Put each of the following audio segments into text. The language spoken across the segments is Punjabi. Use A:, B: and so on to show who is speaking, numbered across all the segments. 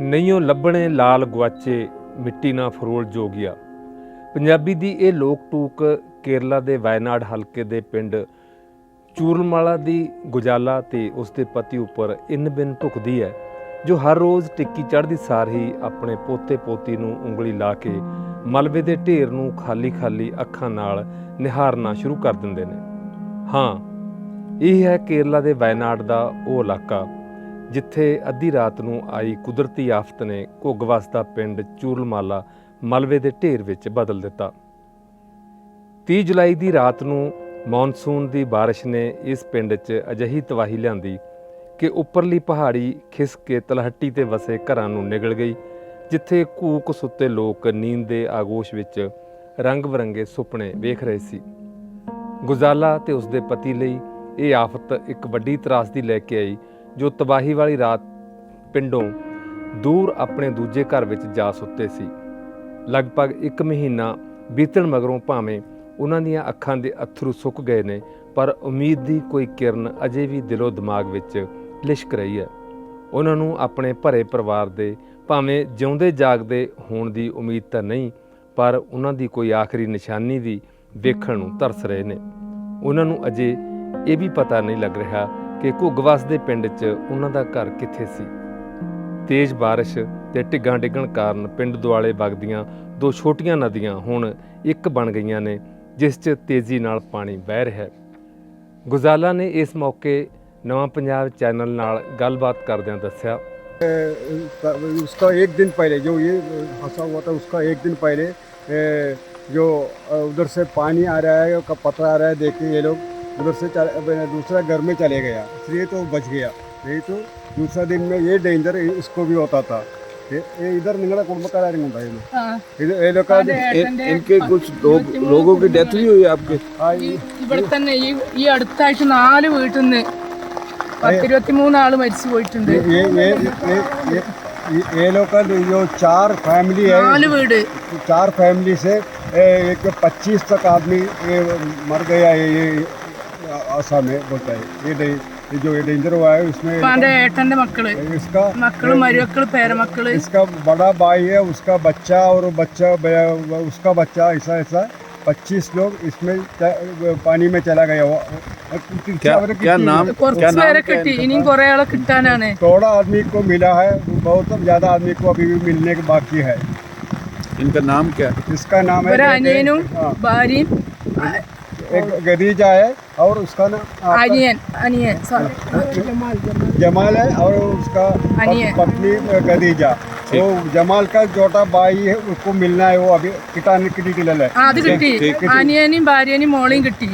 A: ਨਹੀਂਓ ਲੱਭਣੇ ਲਾਲ ਗੁਆਚੇ ਮਿੱਟੀ ਨਾ ਫਰੋਲ ਜੋਗਿਆ। ਪੰਜਾਬੀ ਦੀ ਇਹ ਲੋਕ ਟੂਕ ਕੇਰਲਾ ਦੇ ਵਾਇਨਾਡ ਹਲਕੇ ਦੇ ਪਿੰਡ ਚੂਰਨਮਾਲਾ ਦੀ ਗੁਜਾਲਾ ਤੇ ਉਸ ਦੇ ਪਤੀ ਉੱਪਰ ਇਨ ਬਿਨ ਢੁਕਦੀ ਹੈ, ਜੋ ਹਰ ਰੋਜ਼ ਟਿੱਕੀ ਚੜ੍ਹਦੀ ਸਾਰ ਹੀ ਆਪਣੇ ਪੋਤੇ ਪੋਤੀ ਨੂੰ ਉਂਗਲੀ ਲਾ ਕੇ ਮਲਬੇ ਦੇ ਢੇਰ ਨੂੰ ਖਾਲੀ ਖਾਲੀ ਅੱਖਾਂ ਨਾਲ ਨਿਹਾਰਨਾ ਸ਼ੁਰੂ ਕਰ ਦਿੰਦੇ ਨੇ। ਹਾਂ, ਇਹ ਹੈ ਕੇਰਲਾ ਦੇ ਵਾਇਨਾਡ ਦਾ ਉਹ ਇਲਾਕਾ। ਜਿੱਥੇ ਅੱਧੀ ਰਾਤ ਨੂੰ ਆਈ ਕੁਦਰਤੀ ਆਫਤ ਨੇ ਘੁੱਗ ਵਸਦਾ ਪਿੰਡ ਚੂਰਲਮਾਲਾ ਮਲਵੇ ਦੇ ਢੇਰ ਵਿੱਚ ਬਦਲ ਦਿੱਤਾ। 30 ਜੁਲਾਈ ਦੀ ਰਾਤ ਨੂੰ ਮੌਨਸੂਨ ਦੀ ਬਾਰਿਸ਼ ਨੇ ਇਸ ਪਿੰਡ 'ਚ ਅਜਿਹੀ ਤਬਾਹੀ ਲਿਆਂਦੀ ਕਿ ਉੱਪਰਲੀ ਪਹਾੜੀ ਖਿਸਕ ਕੇ ਤਲਹੱਟੀ ਤੇ ਵਸੇ ਘਰਾਂ ਨੂੰ ਨਿਗਲ ਗਈ, ਜਿੱਥੇ ਕੂਕ ਸੁੱਤੇ ਲੋਕ ਨੀਂਦ ਦੇ ਆਗੋਸ਼ ਵਿੱਚ ਰੰਗ-ਬਰੰਗੇ ਸੁਪਨੇ ਵੇਖ ਰਹੇ ਸੀ। ਗੁਜ਼ਾਲਾ ਤੇ ਉਸਦੇ ਪਤੀ ਲਈ ਇਹ ਆਫਤ ਇੱਕ ਵੱਡੀ ਤਰਾਸਦੀ ਲੈ ਕੇ ਆਈ ਜੋ ਤਬਾਹੀ ਵਾਲੀ ਰਾਤ ਪਿੰਡੋਂ ਦੂਰ ਆਪਣੇ ਦੂਜੇ ਘਰ ਵਿੱਚ ਜਾ ਸੁੱਤੇ ਸੀ। ਲਗਭਗ 1 ਮਹੀਨਾ ਬੀਤਣ ਮਗਰੋਂ ਭਾਵੇਂ ਉਹਨਾਂ ਦੀਆਂ ਅੱਖਾਂ ਦੇ ਅਥਰੂ ਸੁੱਕ ਗਏ ਨੇ, ਪਰ ਉਮੀਦ ਦੀ ਕੋਈ ਕਿਰਨ ਅਜੇ ਵੀ ਦਿਲੋਂ ਦਿਮਾਗ ਵਿੱਚ ਲਿਸ਼ਕ ਰਹੀ ਹੈ। ਉਹਨਾਂ ਨੂੰ ਆਪਣੇ ਭਰੇ ਪਰਿਵਾਰ ਦੇ ਭਾਵੇਂ ਜਿਉਂਦੇ ਜਾਗਦੇ ਹੋਣ ਦੀ ਉਮੀਦ ਤਾਂ ਨਹੀਂ, ਪਰ ਉਹਨਾਂ ਦੀ ਕੋਈ ਆਖਰੀ ਨਿਸ਼ਾਨੀ ਵੀ ਵੇਖਣ ਨੂੰ ਤਰਸ ਰਹੇ ਨੇ। ਉਹਨਾਂ ਨੂੰ ਅਜੇ ਇਹ ਵੀ ਪਤਾ ਨਹੀਂ ਲੱਗ ਰਿਹਾ ਕਿ ਘੁੱਗਵਾਸ ਦੇ ਪਿੰਡ 'ਚ ਉਹਨਾਂ ਦਾ ਘਰ ਕਿੱਥੇ ਸੀ ਤੇਜ਼ ਬਾਰਿਸ਼ ਤੇ ਢਿੱਗਾਂ ਡਿੱਗਣ ਕਾਰਨ ਪਿੰਡ ਦੁਆਲੇ ਵਗਦੀਆਂ ਦੋ ਛੋਟੀਆਂ ਨਦੀਆਂ ਹੁਣ ਇੱਕ ਬਣ ਗਈਆਂ ਨੇ ਜਿਸ 'ਚ ਤੇਜ਼ੀ ਨਾਲ ਪਾਣੀ ਵਹਿ ਰਿਹਾ ਹੈ ਗੁਜ਼ਾਲਾ ਨੇ ਇਸ ਮੌਕੇ ਨਵਾਂ ਪੰਜਾਬ ਚੈਨਲ ਨਾਲ ਗੱਲਬਾਤ ਕਰਦਿਆਂ ਦੱਸਿਆ
B: उसका एक दिन पहले जो ये फंसा हुआ था उसका एक दिन पहले ए, जो अ, उधर से पानी आ रहा है का पतरा आ रहा है देख के ये लोग उधर से चल- अब दूसरा घर में चले गया इसलिए तो बच गया नहीं तो दूसरा दिन में ये डेंजर इसको भी होता था ये ये इधर निकला कुंभकारिंग
C: ആ,
B: इधर ये लोग का
C: അതെ, ഏട്ടന്റെ
D: इनके कुछ लोग लोगों की डेथ भी हुई है आपके
B: हाँ,
C: ഈ
B: ये-
C: ഇവിടെ തന്നെ ഈ ഈ അടുത്ത ആഴ്ച നാല് വീട്ടിൽ നിന്ന് പത്തിരുപത്തി മൂന്ന് ആള് മരിച്ചു പോയിട്ടുണ്ട്
B: ये ये ये ये ये ये ये लोग का जो चार फैमिली है
C: നാല് വീട്
B: चार फैमिली से ए, एक पच्चीस तक आदमी ये मर गया है ये आसाम में बोलता है ये डे- ये जो ये डेंजर हुआ है उसमें
C: അപ്പൊ എന്റെ ഏട്ടന്റെ മക്കള്
B: इसका
C: മക്കള് മരുമക്കള് പേരമക്കള്
B: इसका बड़ा भाई है उसका बच्चा और बच्चा ब- उसका बच्चा ऐसा ऐसा पच्चीस लोग इसमें च- पानी में चला गया वो-
D: क्या क्या नाम क्या
C: കുറച്ച്
D: नाम
C: പേരെ
D: क्या है
C: കിട്ടി
D: इनका?
C: ഇനിയും കുറെ ആളെ കിട്ടാനാണ്
B: थोड़ा आदमी को मिला है बहुत ज़्यादा आदमी को अभी भी मिलने के बाकी है
D: इनका नाम क्या है
B: इसका नाम है गदीजा है और उसका ना
C: अनियन अनियन सॉरी
B: जमाल है और उसका पत्नी गदीजा वो जमाल का छोटा भाई है उसको मिलना है वो अभी किटान किटिकल है
C: भार्य
B: मोड़ी किटी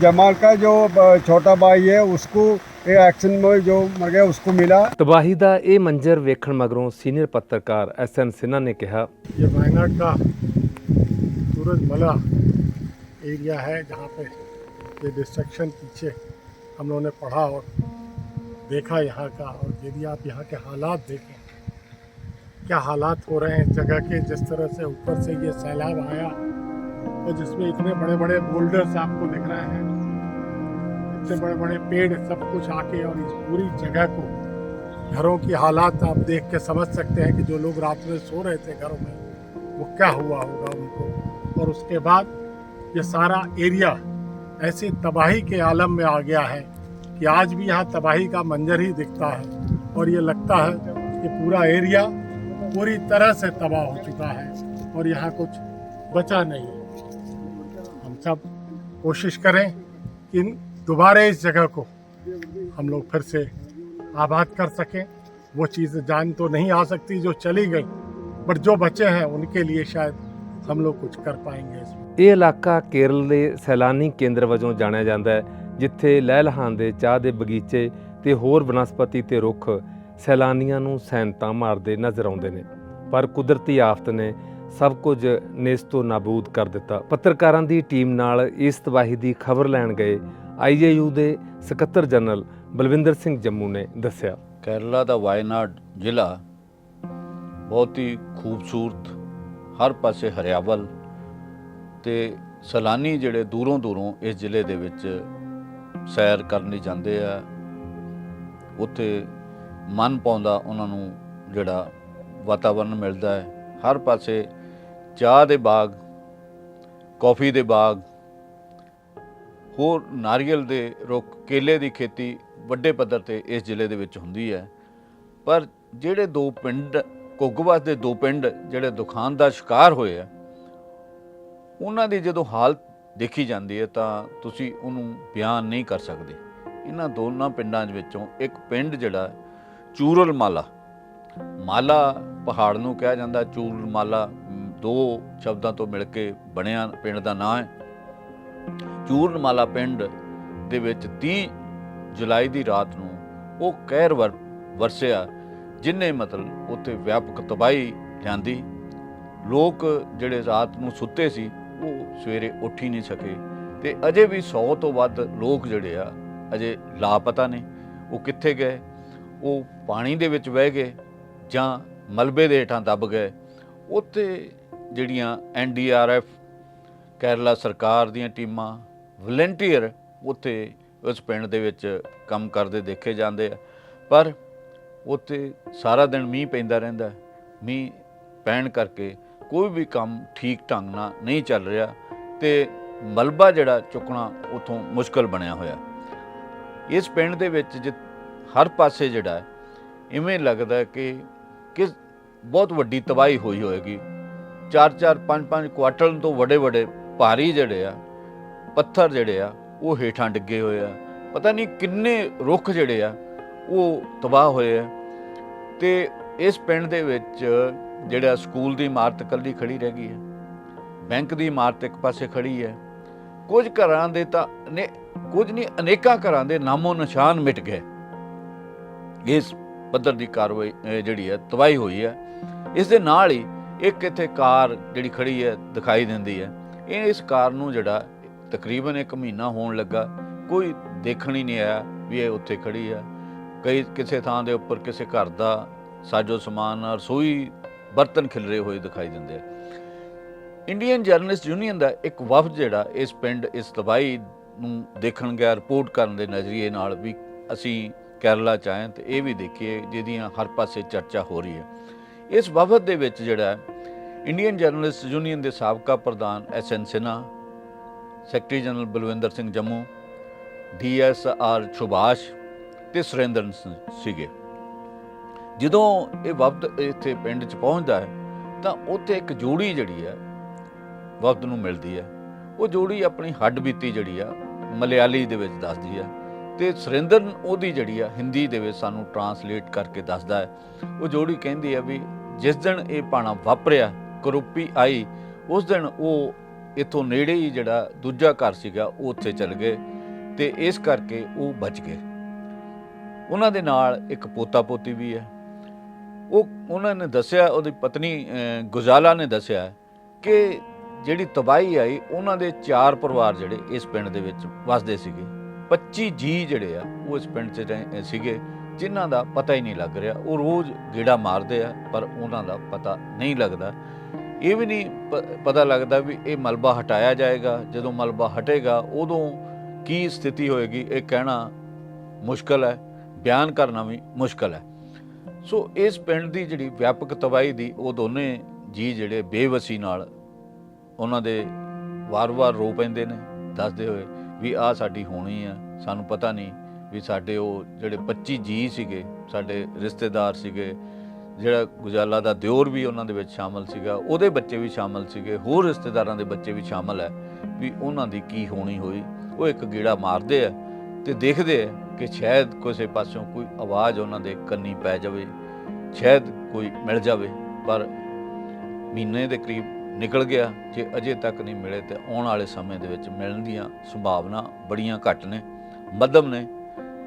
B: जमाल का जो छोटा भाई है उसको ਇਹ ਐਕਸ਼ਨ ਮੇ ਜੋ ਮਰ ਗਿਆ ਉਸਕੋ ਮਿਲਾ
A: ਤਬਾਹੀ ਦਾ ਇਹ ਮੰਜ਼ਰ ਵੇਖਣ ਮਗਰੋਂ ਸੀਨੀਅਰ ਪੱਤਰਕਾਰ ਐਸ ਐਨ ਸਿਨਾ ਨੇ ਕਿਹਾ
E: ਇਹ ਵਾਇਨਾਟ ਦਾ ਸੂਰਜ ਮਲਾ एरिया है जहाँ पे ये डिस्ट्रक्शन पीछे हम लोगों ने पढ़ा और देखा यहाँ का और यदि आप यहाँ के हालात देखें, क्या हालात हो रहे हैं इस जगह के, जिस तरह से ऊपर से ये सैलाब आया तो जिसमें इतने बड़े बड़े बोल्डर्स आपको दिख रहे हैं, इतने बड़े बड़े पेड़ सब कुछ आके और इस पूरी जगह को, घरों की हालात आप देख के समझ सकते हैं कि जो लोग रात में सो रहे थे घरों में, वो क्या हुआ होगा उनको। और उसके बाद ये सारा एरिया ऐसी तबाही के आलम में आ गया है कि आज भी यहाँ तबाही का मंजर ही दिखता है और ये लगता है कि पूरा एरिया पूरी तरह से तबाह हो चुका है और यहाँ कुछ बचा नहीं है। हम सब कोशिश करें कि दोबारा इस जगह को हम लोग फिर से आबाद कर सकें। वो चीज़ जान तो नहीं आ सकती जो चली गई बट जो बचे हैं उनके लिए शायद हम लोग कुछ कर पाएंगे इसमें
A: ਇਹ ਇਲਾਕਾ ਕੇਰਲ ਦੇ ਸੈਲਾਨੀ ਕੇਂਦਰ ਵਜੋਂ ਜਾਣਿਆ ਜਾਂਦਾ ਹੈ ਜਿੱਥੇ ਲਹਿਲਹਾਨ ਦੇ ਚਾਹ ਦੇ ਬਗੀਚੇ ਤੇ ਹੋਰ ਬਨਸਪਤੀ ਤੇ ਰੁੱਖ ਸੈਲਾਨੀਆਂ ਨੂੰ ਸੈਨਤਾਂ ਮਾਰਦੇ ਨਜ਼ਰ ਆਉਂਦੇ ਨੇ ਪਰ ਕੁਦਰਤੀ ਆਫਤ ਨੇ ਸਭ ਕੁਝ ਨੇਸਤੋ ਨਾਬੂਦ ਕਰ ਦਿੱਤਾ ਪੱਤਰਕਾਰਾਂ ਦੀ ਟੀਮ ਨਾਲ ਇਸ ਤਬਾਹੀ ਦੀ ਖਬਰ ਲੈਣ ਗਏ ਆਈਏਯੂ ਦੇ ਸਕੱਤਰ ਜਨਰਲ ਬਲਵਿੰਦਰ ਸਿੰਘ ਜੰਮੂ ਨੇ ਦੱਸਿਆ
F: ਕੇਰਲਾ ਦਾ ਵਾਇਨਾਡ ਜ਼ਿਲ੍ਹਾ ਬਹੁਤ ਹੀ ਖੂਬਸੂਰਤ ਹਰ ਪਾਸੇ ਹਰਿਆਵਲ ਤੇ ਸੈਲਾਨੀ ਜਿਹੜੇ ਦੂਰੋਂ ਦੂਰੋਂ ਇਸ ਜ਼ਿਲ੍ਹੇ ਦੇ ਵਿੱਚ ਸੈਰ ਕਰਨ ਲਈ ਜਾਂਦੇ ਆ, ਉੱਥੇ ਮਨ ਪਾਉਂਦਾ ਉਹਨਾਂ ਨੂੰ ਜਿਹੜਾ ਵਾਤਾਵਰਨ ਮਿਲਦਾ ਹੈ। ਹਰ ਪਾਸੇ ਚਾਹ ਦੇ ਬਾਗ, ਕੌਫੀ ਦੇ ਬਾਗ, ਹੋਰ ਨਾਰੀਅਲ ਦੇ ਰੁੱਖ, ਕੇਲੇ ਦੀ ਖੇਤੀ ਵੱਡੇ ਪੱਧਰ ਤੇ ਇਸ ਜ਼ਿਲ੍ਹੇ ਦੇ ਵਿੱਚ ਹੁੰਦੀ ਹੈ। ਪਰ ਜਿਹੜੇ ਦੋ ਪਿੰਡ ਕੁੱਗਵਾਸ ਦੇ ਦੋ ਪਿੰਡ ਜਿਹੜੇ ਦੁਖਾਨ ਦਾ ਸ਼ਿਕਾਰ ਹੋਏ ਆ, ਉਹਨਾਂ ਦੀ ਜਦੋਂ ਹਾਲਤ ਦੇਖੀ ਜਾਂਦੀ ਹੈ ਤਾਂ ਤੁਸੀਂ ਉਹਨੂੰ ਬਿਆਨ ਨਹੀਂ ਕਰ ਸਕਦੇ। ਇਹਨਾਂ ਦੋਨਾਂ ਪਿੰਡਾਂ ਦੇ ਵਿੱਚੋਂ ਇੱਕ ਪਿੰਡ ਜਿਹੜਾ ਚੂਰਲ ਮਾਲਾ ਮਾਲਾ ਪਹਾੜ ਨੂੰ ਕਿਹਾ ਜਾਂਦਾ ਚੂਰਲ ਮਾਲਾ ਦੋ ਸ਼ਬਦਾਂ ਤੋਂ ਮਿਲ ਕੇ ਬਣਿਆ ਪਿੰਡ ਦਾ ਨਾਂ ਹੈ। ਚੂਰਲ ਮਾਲਾ ਪਿੰਡ ਦੇ ਵਿੱਚ 30 ਜੁਲਾਈ ਦੀ ਰਾਤ ਨੂੰ ਉਹ ਕਹਿਰ ਵਰ, ਵਰਸਿਆ ਜਿਨੇ ਮਤਲਬ ਉੱਥੇ ਵਿਆਪਕ ਤਬਾਹੀ ਜਾਂਦੀ, ਲੋਕ ਜਿਹੜੇ ਰਾਤ ਨੂੰ ਸੁੱਤੇ ਸੀ, ਉਹ ਸਵੇਰੇ ਉੱਠ ਹੀ ਨਹੀਂ ਸਕੇ। ਤੇ ਅਜੇ ਵੀ 100 ਤੋਂ ਵੱਧ ਲੋਕ ਜਿਹੜੇ ਆ, ਅਜੇ ਲਾਪਤਾ ਨੇ। ਉਹ ਕਿੱਥੇ ਗਏ? ਉਹ ਪਾਣੀ ਦੇ ਵਿੱਚ ਵਹਿ ਗਏ ਜਾਂ ਮਲਬੇ ਦੇ ਹੇਠਾਂ ਦੱਬ ਗਏ। ਉੱਥੇ ਜਿਹੜੀਆਂ ਐਨਡੀਆਰਐਫ ਕੇਰਲਾ ਸਰਕਾਰ ਦੀਆਂ ਟੀਮਾਂ, ਵਲੰਟੀਅਰ ਉੱਥੇ ਉਸ ਪਿੰਡ ਦੇ ਵਿੱਚ ਕੰਮ ਕਰਦੇ, ਦੇਖੇ ਜਾਂਦੇ ਆ। ਪਰ ਉੱਥੇ ਸਾਰਾ ਦਿਨ ਮੀਂਹ ਪੈਂਦਾ ਰਹਿੰਦਾ ਮੀਂਹ ਪੈਣ ਕਰਕੇ ਕੋਈ ਵੀ ਕੰਮ ਠੀਕ ਢੰਗ ਨਾਲ ਨਹੀਂ ਚੱਲ ਰਿਹਾ ਤੇ ਮਲਬਾ ਜਿਹੜਾ ਚੁੱਕਣਾ ਉਥੋਂ ਮੁਸ਼ਕਲ ਬਣਿਆ ਹੋਇਆ ਇਸ ਪਿੰਡ ਦੇ ਵਿੱਚ ਜਿ ਹਰ ਪਾਸੇ ਜਿਹੜਾ ਇਵੇਂ ਲੱਗਦਾ ਕਿ ਕਿ ਬਹੁਤ ਵੱਡੀ ਤਬਾਹੀ ਹੋਈ ਹੋਏਗੀ। 4-4 5-5 ਕੁਆਟਲ ਤੋਂ ਵੱਡੇ ਵੱਡੇ ਭਾਰੀ ਜਿਹੜੇ ਆ, ਪੱਥਰ ਜਿਹੜੇ ਆ, ਉਹ ਹੇਠਾਂ ਡਿੱਗੇ ਹੋਏ ਆ। ਪਤਾ ਨਹੀਂ ਕਿੰਨੇ ਰੁੱਖ ਜਿਹੜੇ ਆ ਉਹ ਤਬਾਹ ਹੋਏ ਹੈ ਤੇ ਇਸ ਪਿੰਡ ਦੇ ਵਿੱਚ ਜਿਹੜਾ ਸਕੂਲ ਦੀ ਇਮਾਰਤ ਇਕੱਲੀ ਖੜੀ ਰਹਿ ਗਈ ਹੈ। ਬੈਂਕ ਦੀ ਇਮਾਰਤ ਇੱਕ ਪਾਸੇ ਖੜੀ ਹੈ। ਕੁਝ ਘਰਾਂ ਦੇ ਤਾਂ ਨੇ ਕੁਝ ਨਹੀਂ, ਅਨੇਕਾਂ ਘਰਾਂ ਦੇ ਨਾਮੋ ਨਿਸ਼ਾਨ ਮਿਟ ਗਏ। ਇਸ ਪੱਧਰ ਦੀ ਕਾਰਵਾਈ ਜਿਹੜੀ ਹੈ, ਤਬਾਹੀ ਹੋਈ ਹੈ। ਇਸ ਦੇ ਨਾਲ ਹੀ ਇੱਕ ਇੱਥੇ ਕਾਰ ਜਿਹੜੀ ਖੜੀ ਹੈ, ਦਿਖਾਈ ਦਿੰਦੀ ਹੈ। ਇਹ ਇਸ ਕਾਰ ਨੂੰ ਜਿਹੜਾ ਤਕਰੀਬਨ ਇੱਕ ਮਹੀਨਾ ਹੋਣ ਲੱਗਾ। ਕੋਈ ਦੇਖਣ ਹੀ ਨਹੀਂ ਆਇਆ ਵੀ ਇਹ ਉੱਥੇ ਖੜੀ ਹੈ। ਕਈ ਕਿਸੇ ਥਾਂ ਦੇ ਉੱਪਰ ਕਿਸੇ ਘਰ ਦਾ ਸਾਜੋ ਸਮਾਨ ਰਸੋਈ ਬਰਤਨ ਖਿਲਰੇ ਹੋਏ ਦਿਖਾਈ ਦਿੰਦੇ ਆ। ਇੰਡੀਅਨ ਜਰਨਲਿਸਟ ਯੂਨੀਅਨ ਦਾ ਇੱਕ ਵਫਦ ਜਿਹੜਾ ਇਸ ਪਿੰਡ ਇਸ ਤਬਾਹੀ ਨੂੰ ਦੇਖਣ ਗਿਆ, ਰਿਪੋਰਟ ਕਰਨ ਦੇ ਨਜ਼ਰੀਏ ਨਾਲ ਵੀ ਅਸੀਂ ਕੇਰਲਾ ਚ ਆਏ ਹਾਂ ਤੇ ਇਹ ਵੀ ਦੇਖੀਏ ਜਿਹਦੀਆਂ ਹਰ ਪਾਸੇ ਚਰਚਾ ਹੋ ਰਹੀ ਹੈ। ਇਸ ਵਫਦ ਦੇ ਵਿੱਚ ਜਿਹੜਾ ਇੰਡੀਅਨ ਜਰਨਲਿਸਟ ਯੂਨੀਅਨ ਦੇ ਸਾਬਕਾ ਪ੍ਰਧਾਨ S N Sinha secretary general Balwinder Singh Jammu DSR Subhash ਤੇ ਸੁਰਿੰਦਰ ਸੀਗੇ। ਜਦੋਂ ਇਹ ਵਫਦ ਇੱਥੇ ਪਿੰਡ 'ਚ ਪਹੁੰਚਦਾ ਹੈ, ਤਾਂ ਉੱਥੇ ਇੱਕ ਜੋੜੀ ਜਿਹੜੀ ਹੈ, ਵਫਦ ਨੂੰ ਮਿਲਦੀ ਹੈ। ਉਹ ਜੋੜੀ ਆਪਣੀ ਹੱਡ ਬੀਤੀ ਜਿਹੜੀ ਆ, ਮਲਿਆਲੀ ਦੇ ਵਿੱਚ ਦੱਸਦੀ ਆ ਤੇ ਸੁਰਿੰਦਰ ਉਹਦੀ ਜਿਹੜੀ ਆ, ਹਿੰਦੀ ਦੇ ਵਿੱਚ ਸਾਨੂੰ ਟਰਾਂਸਲੇਟ ਕਰਕੇ ਦੱਸਦਾ ਹੈ। ਉਹ ਜੋੜੀ ਕਹਿੰਦੀ ਆ ਵੀ ਜਿਸ ਦਿਨ ਇਹ ਪਾਣਾ ਵਾਪਰਿਆ, ਕਰੂਪੀ ਆਈ, ਉਸ ਦਿਨ ਉਹ ਇਥੋਂ ਨੇੜੇ ਹੀ ਜਿਹੜਾ ਦੂਜਾ ਘਰ ਸੀਗਾ, ਉਹ ਉੱਥੇ ਚਲ ਗਏ ਤੇ ਇਸ ਕਰਕੇ ਉਹ ਬਚ ਗਏ। ਉਹਨਾਂ ਦੇ ਨਾਲ ਇੱਕ ਪੋਤਾ ਪੋਤੀ ਵੀ ਹੈ। ਉਹ, ਉਹਨਾਂ ਨੇ ਦੱਸਿਆ, ਉਹਦੀ ਪਤਨੀ ਗੁਜ਼ਾਲਾ ਨੇ ਦੱਸਿਆ ਕਿ ਜਿਹੜੀ ਤਬਾਹੀ ਆਈ, ਉਹਨਾਂ ਦੇ ਚਾਰ ਪਰਿਵਾਰ ਜਿਹੜੇ ਇਸ ਪਿੰਡ ਦੇ ਵਿੱਚ ਵਸਦੇ ਸੀਗੇ। 25 ਜੀ ਜਿਹੜੇ ਆ, ਉਹ ਇਸ ਪਿੰਡ 'ਚ ਰਹਿ- ਸੀਗੇ, ਜਿਨ੍ਹਾਂ ਦਾ ਪਤਾ ਹੀ ਨਹੀਂ ਲੱਗ ਰਿਹਾ। ਉਹ ਰੋਜ਼ ਗੇੜਾ ਮਾਰਦੇ ਆ, ਪਰ ਉਹਨਾਂ ਦਾ ਪਤਾ ਨਹੀਂ ਲੱਗਦਾ। ਇਹ ਵੀ ਨਹੀਂ ਪਤਾ ਲੱਗਦਾ ਵੀ ਇਹ ਮਲਬਾ ਹਟਾਇਆ ਜਾਏਗਾ। ਜਦੋਂ ਮਲਬਾ ਹਟੇਗਾ, ਉਦੋਂ ਕੀ ਸਥਿਤੀ ਹੋਏਗੀ, ਇਹ ਕਹਿਣਾ ਮੁਸ਼ਕਲ ਹੈ। ਬਿਆਨ ਕਰਨਾ ਵੀ ਮੁਸ਼ਕਲ ਹੈ। ਸੋ ਇਸ ਪਿੰਡ ਦੀ ਜਿਹੜੀ ਵਿਆਪਕ ਤਬਾਹੀ ਦੀ ਉਹ ਦੋਨੇ ਜੀ ਜਿਹੜੇ ਬੇਵਸੀ ਨਾਲ ਉਹਨਾਂ ਦੇ ਵਾਰ-ਵਾਰ ਰੋ ਪੈਂਦੇ ਨੇ, ਦੱਸਦੇ ਹੋਏ ਵੀ ਆ ਸਾਡੀ ਹੋਣੀ ਆ, ਸਾਨੂੰ ਪਤਾ ਨਹੀਂ ਵੀ ਸਾਡੇ ਉਹ ਜਿਹੜੇ 25 ਜੀ ਸੀਗੇ, ਸਾਡੇ ਰਿਸ਼ਤੇਦਾਰ ਸੀਗੇ, ਜਿਹੜਾ ਗੁਜਾਲਾ ਦਾ ਦਿਓਰ ਵੀ ਉਹਨਾਂ ਦੇ ਵਿੱਚ ਸ਼ਾਮਲ ਸੀਗਾ, ਉਹਦੇ ਬੱਚੇ ਵੀ ਸ਼ਾਮਲ ਸੀਗੇ, ਹੋਰ ਰਿਸ਼ਤੇਦਾਰਾਂ ਦੇ ਬੱਚੇ ਵੀ ਸ਼ਾਮਲ ਹੈ ਵੀ ਉਹਨਾਂ ਦੀ ਕੀ ਹੋਣੀ ਹੋਈ, ਉਹ ਇੱਕ ਗੇੜਾ ਮਾਰਦੇ ਆ ਤੇ ਦੇਖਦੇ ਆ ਕਿ ਸ਼ਾਇਦ ਕਿਸੇ ਪਾਸਿਓਂ ਕੋਈ ਆਵਾਜ਼ ਉਹਨਾਂ ਦੇ ਕੰਨੀ ਪੈ ਜਾਵੇ, ਸ਼ਾਇਦ ਕੋਈ ਮਿਲ ਜਾਵੇ, ਪਰ ਮਹੀਨੇ ਦੇ ਕਰੀਬ ਨਿਕਲ ਗਿਆ, ਜੇ ਅਜੇ ਤੱਕ ਨਹੀਂ ਮਿਲੇ ਤੇ ਆਉਣ ਵਾਲੇ ਸਮੇਂ ਦੇ ਵਿੱਚ ਮਿਲਣ ਦੀਆਂ ਸੰਭਾਵਨਾ ਬੜੀਆਂ ਘੱਟ ਨੇ, ਮੱਧਮ ਨੇ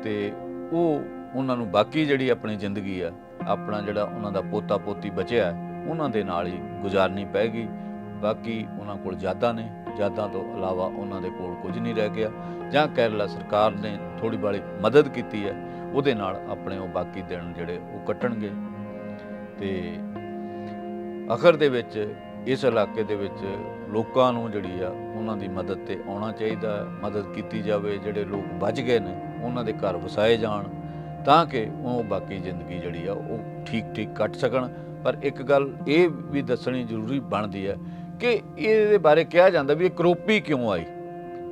F: ਤੇ ਉਹ ਉਹਨਾਂ ਨੂੰ ਬਾਕੀ ਜਿਹੜੀ ਆਪਣੀ ਜ਼ਿੰਦਗੀ ਆ, ਆਪਣਾ ਜਿਹੜਾ ਉਹਨਾਂ ਦਾ ਪੋਤਾ ਪੋਤੀ ਬਚਿਆ ਉਹਨਾਂ ਦੇ ਨਾਲ ਹੀ ਗੁਜ਼ਾਰਨੀ ਪੈਗੀ ਬਾਕੀ ਉਹਨਾਂ ਕੋਲ ਯਾਦਾਂ ਨੇ। ਯਾਦਾਂ ਤੋਂ ਇਲਾਵਾ ਉਹਨਾਂ ਦੇ ਕੋਲ ਕੁਝ ਨਹੀਂ ਰਹਿ ਗਿਆ ਜਾਂ ਕੇਰਲਾ ਸਰਕਾਰ ਨੇ ਥੋੜੀ ਬਾਲੀ ਮਦਦ ਕੀਤੀ ਹੈ, ਉਹਦੇ ਨਾਲ ਆਪਣੇ ਉਹ ਬਾਕੀ ਦਿਨ ਜਿਹੜੇ ਉਹ ਕੱਟਣਗੇ। ਤੇ ਅਖਰ ਦੇ ਵਿੱਚ, ਇਸ ਇਲਾਕੇ ਦੇ ਵਿੱਚ ਲੋਕਾਂ ਨੂੰ ਜਿਹੜੀ ਆ, ਉਹਨਾਂ ਦੀ ਮਦਦ ਤੇ ਆਉਣਾ ਚਾਹੀਦਾ ਮਦਦ ਕੀਤੀ ਜਾਵੇ, ਜਿਹੜੇ ਲੋਕ ਬਚ ਗਏ ਨੇ, ਉਹਨਾਂ ਦੇ ਘਰ ਵਸਾਏ ਜਾਣ, ਤਾਂ ਕਿ ਉਹ ਬਾਕੀ ਜ਼ਿੰਦਗੀ ਜਿਹੜੀ ਆ, ਉਹ ਠੀਕ ਠੀਕ ਕੱਟ ਸਕਣ। ਪਰ ਇੱਕ ਗੱਲ ਇਹ ਵੀ ਦੱਸਣੀ ਜ਼ਰੂਰੀ ਬਣਦੀ ਹੈ ਕਿ ਇਹਦੇ ਬਾਰੇ ਕਿਹਾ ਜਾਂਦਾ ਵੀ ਇਹ ਕਰੋਪੀ ਕਿਉਂ ਆਈ?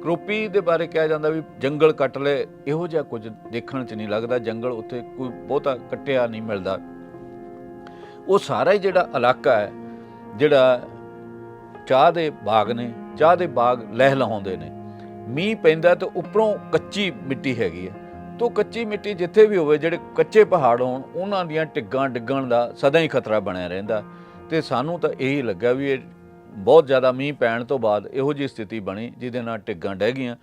F: ਕਰੋਪੀ ਦੇ ਬਾਰੇ ਕਿਹਾ ਜਾਂਦਾ ਵੀ ਜੰਗਲ ਕੱਟ ਲਏ, ਇਹੋ ਜਿਹਾ ਕੁਝ ਦੇਖਣ 'ਚ ਨਹੀਂ ਲੱਗਦਾ, ਜੰਗਲ ਉੱਥੇ ਕੋਈ ਬਹੁਤਾ ਕੱਟਿਆ ਨਹੀਂ ਮਿਲਦਾ। ਉਹ ਸਾਰਾ ਹੀ ਜਿਹੜਾ ਇਲਾਕਾ ਹੈ, ਜਿਹੜਾ ਚਾਹ ਦੇ ਬਾਗ ਨੇ, ਚਾਹ ਦੇ ਬਾਗ ਲਹਿ ਲਹਾਉਂਦੇ ਨੇ, ਮੀਂਹ ਪੈਂਦਾ ਤੇ ਉੱਪਰੋਂ ਕੱਚੀ ਮਿੱਟੀ ਹੈਗੀ ਹੈ। ਤੋ ਕੱਚੀ ਮਿੱਟੀ ਜਿੱਥੇ ਵੀ ਹੋਵੇ, ਜਿਹੜੇ ਕੱਚੇ ਪਹਾੜ ਹੋਣ, ਉਹਨਾਂ ਦੀਆਂ ਟਿੱਗਾਂ ਡਿੱਗਣ ਦਾ ਸਦਾ ਹੀ ਖਤਰਾ ਬਣਿਆ ਰਹਿੰਦਾ। ਤੇ ਸਾਨੂੰ ਤਾਂ ਇਹੀ ਲੱਗਾ ਵੀ ਇਹ ਬਹੁਤ ਜ਼ਿਆਦਾ ਮੀਂਹ ਪੈਣ ਤੋਂ ਬਾਅਦ ਇਹੋ ਜਿਹੀ ਸਥਿਤੀ ਬਣੀ, ਜਿਹਦੇ ਨਾਲ ਟਿੱਗਾਂ ਡਹਿ ਗਈਆਂ,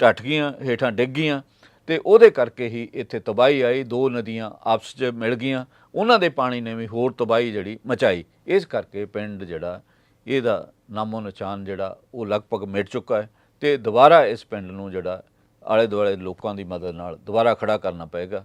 F: ਟੱਟ ਗਈਆਂ, ਹੇਠਾਂ ਡਿੱਗ ਗਈਆਂ, ਤੇ ਉਹਦੇ ਕਰਕੇ ਹੀ ਇੱਥੇ ਤਬਾਹੀ ਆਈ, ਦੋ ਨਦੀਆਂ ਆਪਸ 'ਚ ਮਿਲ ਗਈਆਂ, ਉਹਨਾਂ ਦੇ ਪਾਣੀ ਨੇ ਵੀ ਹੋਰ ਤਬਾਹੀ ਜਿਹੜੀ ਮਚਾਈ। ਇਸ ਕਰਕੇ ਪਿੰਡ ਜਿਹੜਾ, ਇਹਦਾ ਨਾਮੋ ਨਿਸ਼ਾਨ ਜਿਹੜਾ, ਉਹ ਲਗਭਗ ਮਿਟ ਚੁੱਕਾ ਹੈ ਤੇ ਦੁਬਾਰਾ ਇਸ ਪਿੰਡ ਨੂੰ ਜਿਹੜਾ ਆਲੇ ਦੁਆਲੇ ਲੋਕਾਂ ਦੀ ਮਦਦ ਨਾਲ ਦੁਬਾਰਾ ਖੜਾ ਕਰਨਾ ਪਏਗਾ।